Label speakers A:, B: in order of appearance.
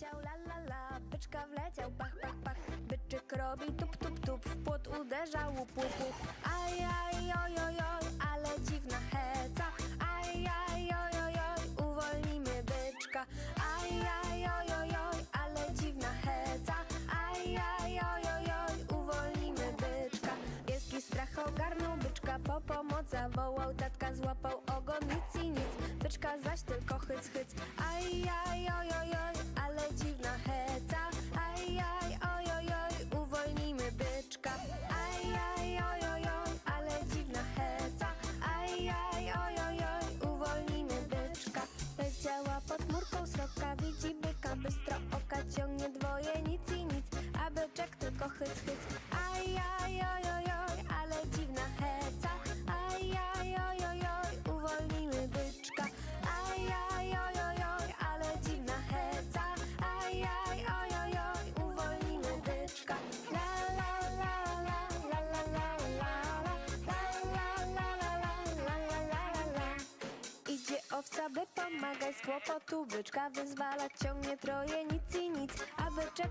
A: leciał, la la la, byczka wleciał, pach, pach, pach. Byczyk robi tup, tup, tup, w płot uderza, łup, łup, łup. Aj, aj, oj, oj, oj, ale dziwna heca. Aj, aj, oj, oj, oj, uwolnimy byczka. Aj, aj, oj, oj, oj, ale dziwna heca. Aj, aj, oj, oj, oj, uwolnimy byczka. Wielki strach ogarnął byczka, po pomoc zawołał, tatka złapał ogon, nic i nic. Byczka zaś tylko Aj, oj, oj, oj, ale dziwna heca. Aj, aj, oj, oj, oj, uwolnimy byczka. Leciała pod murką sroka, widzi bystro oka, ciągnie dwoje, nic i nic, a byczek tylko hyc, hyc. By pomagać z kłopotu Byczka wyzwalać, ciągnie troje, nic i nic A byczek